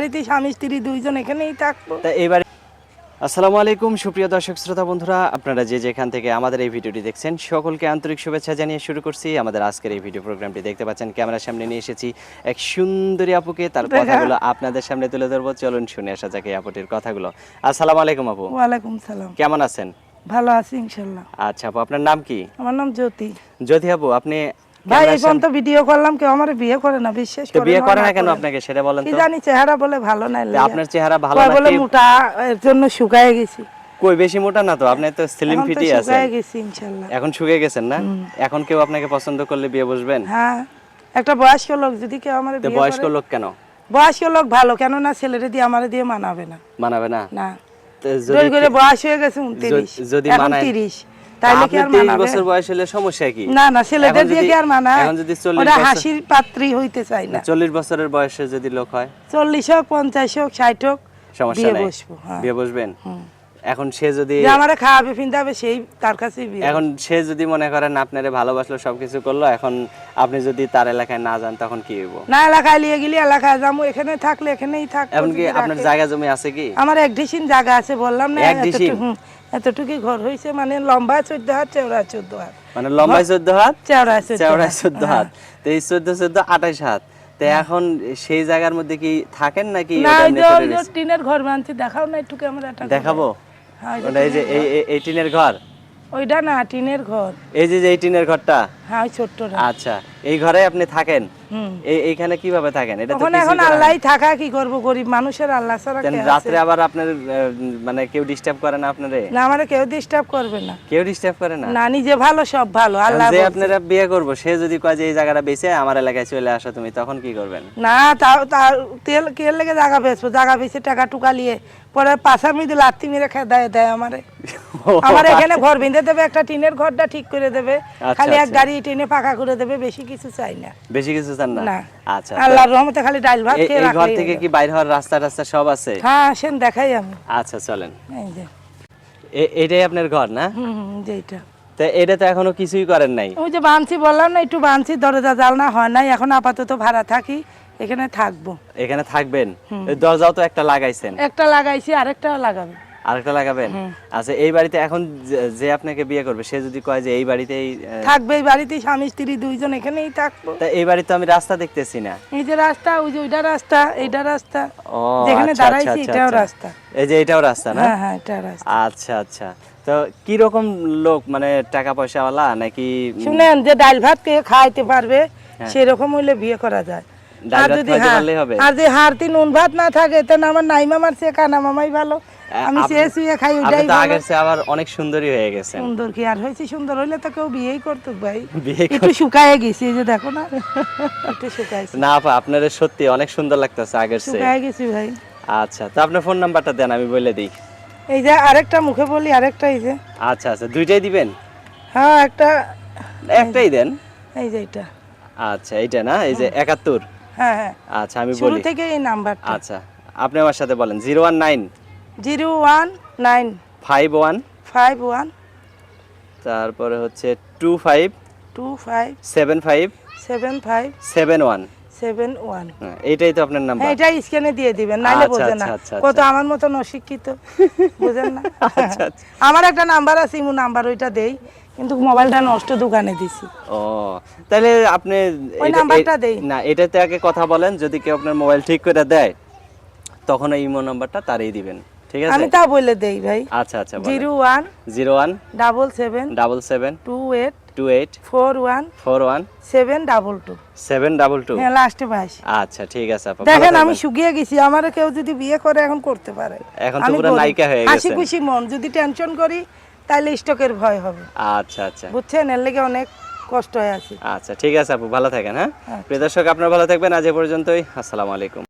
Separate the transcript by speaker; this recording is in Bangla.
Speaker 1: বাড়িতে স্বামী স্ত্রী দুইজন এখানেই থাকব।
Speaker 2: এবারে আসসালামু আলাইকুম সুপ্রিয় দর্শক শ্রোতা বন্ধুরা। আপনারা যে যেখান থেকে আমাদের এই ভিডিওটি দেখছেন সকলকে আন্তরিক শুভেচ্ছা জানিয়ে শুরু করছি। আমাদের আজকের এই ভিডিও প্রোগ্রামটি দেখতে পাচ্ছেন ক্যামেরার সামনে নিয়ে এসেছি এক সুন্দরী আপুকে। তার কথাগুলো আপনাদের সামনে তুলে ধরবো। চলুন শুনে আসা যাক এই আপুটির কথাগুলো। আসসালামু আলাইকুম আপু।
Speaker 1: ওয়ালাইকুম সালাম।
Speaker 2: কেমন আছেন?
Speaker 1: ভালো আছি
Speaker 2: আচ্ছা আপু আপনার নাম কি?
Speaker 1: আমার নাম জ্যোতি।
Speaker 2: জ্যোতি আপু আপনি
Speaker 1: ভাই এই পর্যন্ত ভিডিও করলাম কেউ আমার বিয়ে করে না বিশ্বাস
Speaker 2: তো বিয়ে করে না
Speaker 1: না
Speaker 2: কেন আপনাকে সেটা বলেন তো?
Speaker 1: জানি চেহারা বলে ভালো না
Speaker 2: তা আপনার চেহারা ভালো
Speaker 1: কয় বলে মোটা এর জন্য শুকায় গেছি।
Speaker 2: কই বেশি মোটা না তো? আপনি তো স্লিম
Speaker 1: এখন
Speaker 2: আছেন
Speaker 1: শুকায় গেছি ইনশাল্লাহ।
Speaker 2: এখন শুকিয়ে গেছেন না? এখন কেউ আপনাকে পছন্দ করলে বিয়ে বসবেন?
Speaker 1: হ্যাঁ একটা বয়স্ক লোক যদি কেউ আমার
Speaker 2: তো
Speaker 1: বিয়ে
Speaker 2: বয়স্ক লোক কেন?
Speaker 1: বয়স্ক লোক ভালো কেন না ছেলেরে দিয়ে আমার দিয়ে মানাবে না।
Speaker 2: মানাবে না?
Speaker 1: না।
Speaker 2: যদি
Speaker 1: করে বয়স হয়ে গেছে উনত্রিশ
Speaker 2: যদি
Speaker 1: এখন
Speaker 2: মানায়-
Speaker 1: তিরিশ। তাইলে কি আর
Speaker 2: 23
Speaker 1: মানাবে?
Speaker 2: বছর বয়স হলে সমস্যা কি?
Speaker 1: না না ছেলেদের দিয়ে
Speaker 2: যদি-
Speaker 1: কি আর মানায়?
Speaker 2: এখন যদি 40
Speaker 1: ওরা হাসির পাত্রী হইতে চায় না।
Speaker 2: চল্লিশ বছরের বয়সে যদি লোক হয়?
Speaker 1: চল্লিশ হোক পঞ্চাশ হোক ষাট হোক
Speaker 2: সমস্যা
Speaker 1: বিয়ে
Speaker 2: নেই।
Speaker 1: হ্যাঁ।
Speaker 2: বিয়ে বসবেন? এখন সে যদি
Speaker 1: আমারে খাওয়াবে ফিন্দাবে সেই তার কাছেই
Speaker 2: এখন সে যদি মনে করেন আপনারে ভালোবাসলো সবকিছু করল এখন আপনি যদি তার এলাকায় না যান তখন কি হইব?
Speaker 1: না এলাকায় নিয়ে গেলি এলাকায় যাব এখানে থাকলে এখানেই থাকব
Speaker 2: এখন কি আপনার জায়গা জমি আছে কি?
Speaker 1: আমার এক ডিসিন জায়গা আছে বললাম না
Speaker 2: এক ডিসিম?
Speaker 1: এতটুকু ঘর হয়েছে মানে লম্বা চোদ্দ হাত চৌড়া চোদ্দ হাত।
Speaker 2: মানে লম্বায় চোদ্দ হাত?
Speaker 1: চৌড়া চোদ্দ
Speaker 2: চৌড়ায়
Speaker 1: হাত।
Speaker 2: চোদ্দ
Speaker 1: হ্যাঁ।
Speaker 2: হাত তো এই চোদ্দ চোদ্দ আঠাশ হাত। তো এখন সেই জায়গার মধ্যে কি থাকেন নাকি?
Speaker 1: টিনের ঘর বানছি দেখাও না একটু ক্যামেরা
Speaker 2: দেখাবো? ওটা এই যে এই এই- এই টিনের ঘর?
Speaker 1: ওইটা না টিনের ঘর।
Speaker 2: এই যে এই টিনের ঘরটা?
Speaker 1: হ্যাঁ ওই ছোট্টটা
Speaker 2: আচ্ছা এই ঘরে আপনি থাকেন? এই এইখানে কীভাবে থাকেন? এটা তো
Speaker 1: এখন
Speaker 2: কিছুই
Speaker 1: এখন
Speaker 2: করার
Speaker 1: আল্লাহ থাকা কি করব? গরিব মানুষের আল্লাহ ছাড়া
Speaker 2: নেই।
Speaker 1: কে
Speaker 2: রাত্রে
Speaker 1: আছে?
Speaker 2: আবার আপনার মানে কেউ ডিস্টার্ব করে না আপনারে?
Speaker 1: না আমারে কেউ ডিস্টার্ব করবে না।
Speaker 2: কেউ ডিস্টার্ব করে না?
Speaker 1: না নিজে ভালো সব ভালো আল্লাহ
Speaker 2: যে আপনারা বিয়ে করব সে যদি কয় যে এই জায়গাটা বেঁচে আমার এলাকায় চলে আসো তুমি তখন কি করবেন?
Speaker 1: না তাও তার তেল কেল লেগে জায়গা বেচবো জায়গা বেচে টাকা টুকা নিয়ে পরে পাশা মিদে লাত্তি মেরে খেয়ে দেয় দেয় আমারে। আমার এখানে ঘর বেঁধে দেবে একটা টিনের ঘরটা ঠিক করে দেবে।
Speaker 2: আচ্ছা,
Speaker 1: খালি এক
Speaker 2: আচ্ছা।
Speaker 1: গাড়ি টেনে পাকা করে দেবে বেশি কিছু চাই না।
Speaker 2: বেশি কিছু চান না?
Speaker 1: না।
Speaker 2: আচ্ছা
Speaker 1: আল্লাহর রহমতে খালি ডাল ভাত খেয়ে
Speaker 2: এই ঘর থেকে কি বাইরে হওয়ার রাস্তা রাস্তা সব আছে?
Speaker 1: হ্যাঁ আসেন দেখাই আমি।
Speaker 2: আচ্ছা চলেন।
Speaker 1: এই যে।
Speaker 2: এটাই আপনার ঘর না?
Speaker 1: হুম
Speaker 2: তো এটা তো এখনও কিছুই করেন নাই?
Speaker 1: ওই যে বানছি বললাম না একটু বানছি দরজা জালনা হয় নাই এখন আপাতত ভাড়া থাকি এখানে থাকব।
Speaker 2: এখানে থাকবেন? দরজাও তো একটা লাগাইছেন।
Speaker 1: একটা লাগাইছি আরেকটা লাগাবে।
Speaker 2: আরেকটা লাগাবেন? আচ্ছা এই বাড়িতে এখন যে- আপনাকে বিয়ে করবে সে যদি কয় যে এই বাড়িতেই
Speaker 1: থাকবে এই বাড়িতে স্বামী স্ত্রী দুইজন এখানেই থাকব।
Speaker 2: তা এই বাড়িতে আমি রাস্তা দেখতেছি না।
Speaker 1: এই যে রাস্তা ওই যে ওইটা রাস্তা এইটা রাস্তা।
Speaker 2: ও
Speaker 1: যেখানে
Speaker 2: আচ্ছা,
Speaker 1: দাঁড়াইছি
Speaker 2: আচ্ছা,
Speaker 1: এটাও
Speaker 2: আচ্ছা।
Speaker 1: রাস্তা।
Speaker 2: এই যে এটাও রাস্তা না?
Speaker 1: হ্যাঁ হ্যাঁ এটা রাস্তা।
Speaker 2: আচ্ছা আচ্ছা। তো কি রকম লোক মানে টাকা পয়সাওয়ালা নাকি
Speaker 1: শুনেন যে ডাল ভাত কে খাইতে পারবে সেরকম হইলে বিয়ে করা যায়। আর যদি হ্যাঁ? আর যে হারতি নুন ভাত না থাকে তাহলে আমার নাইমা মারছে কানা মামাই ভালো। আমি সে শুয়ে খাই
Speaker 2: তো আগের চেয়ে আবার অনেক সুন্দরী হয়ে গেছেন।
Speaker 1: সুন্দর কি আর হয়েছে? সুন্দর হইলে তো কেউ বিয়েই করতো ভাই। একটু শুকায় গেছি এই যে দেখো না। একটু শুকাইছি
Speaker 2: না আপা আপনার সত্যি অনেক সুন্দর লাগতেছে আগের চেয়ে।
Speaker 1: শুকায় গেছি ভাই।
Speaker 2: আচ্ছা তো আপনার ফোন নাম্বারটা দেন আমি বলে দিই।
Speaker 1: এই যে আরেকটা মুখে বলি আরেকটা এই যে।
Speaker 2: আচ্ছা আচ্ছা দুইটাই দিবেন?
Speaker 1: হ্যাঁ একটা
Speaker 2: একটাই দেন?
Speaker 1: এই যে এটা
Speaker 2: আচ্ছা এইটা না? এই যে একাত্তর?
Speaker 1: হ্যাঁ হ্যাঁ।
Speaker 2: আচ্ছা আমি
Speaker 1: শুরু
Speaker 2: বলি।
Speaker 1: থেকে এই নাম্বারটা।
Speaker 2: আচ্ছা আপনি আমার সাথে বলেন zero one nine
Speaker 1: zero one nine.
Speaker 2: Five one.
Speaker 1: Five one.
Speaker 2: তারপরে হচ্ছে two five.
Speaker 1: Two five.
Speaker 2: Seven five.
Speaker 1: Seven five.
Speaker 2: Seven one.
Speaker 1: Seven one.
Speaker 2: এইটাই তো আপনার নাম্বার।
Speaker 1: হ্যাঁ এটা স্ক্যানে দিয়ে দিবেন নাইলে
Speaker 2: আচ্ছা,
Speaker 1: বোঝে না।
Speaker 2: আচ্ছা, আচ্ছা,
Speaker 1: কত আমার মতন অশিক্ষিত বোঝেন না। আমার একটা নাম্বার আছে ইমু নাম্বার ওইটা দেই। কিন্তু মোবাইলটা নষ্ট দোকানে দিছি।
Speaker 2: ও তাহলে আপনি
Speaker 1: ওই নাম্বারটা দেই।
Speaker 2: না এটাতে আগে কথা বলেন যদি কেউ আপনার মোবাইল ঠিক করে দেয় তখন এই ইমো নাম্বারটা তারই দিবেন। ঠিক আছে?
Speaker 1: আমি তা বলে দেই ভাই।
Speaker 2: আচ্ছা আচ্ছা
Speaker 1: zero one
Speaker 2: zero one
Speaker 1: double seven
Speaker 2: double seven
Speaker 1: two eight
Speaker 2: two eight
Speaker 1: four one
Speaker 2: four one
Speaker 1: seven double two.
Speaker 2: Seven double two.
Speaker 1: হ্যাঁ লাস্টে বাইশ
Speaker 2: আচ্ছা ঠিক আছে আপা
Speaker 1: দেখেন আমি শুকিয়ে গেছি। আমার কেউ যদি বিয়ে করে এখন করতে পারে।
Speaker 2: এখন তো পুরো নায়িকা হয়ে
Speaker 1: হাসি
Speaker 2: গেছেন।
Speaker 1: খুশি মন। যদি টেনশন করি তাহলে স্টকের ভয় হবে।
Speaker 2: আচ্ছা আচ্ছা।
Speaker 1: বুঝছেন? এর লেগে অনেক কষ্ট হয়ে আছে।
Speaker 2: আচ্ছা ঠিক আছে আপু ভালো থাকেন হ্যাঁ? প্রিয় দর্শক আপনারা ভালো থাকবেন। আজ এ পর্যন্তই। আসসালামু আলাইকুম।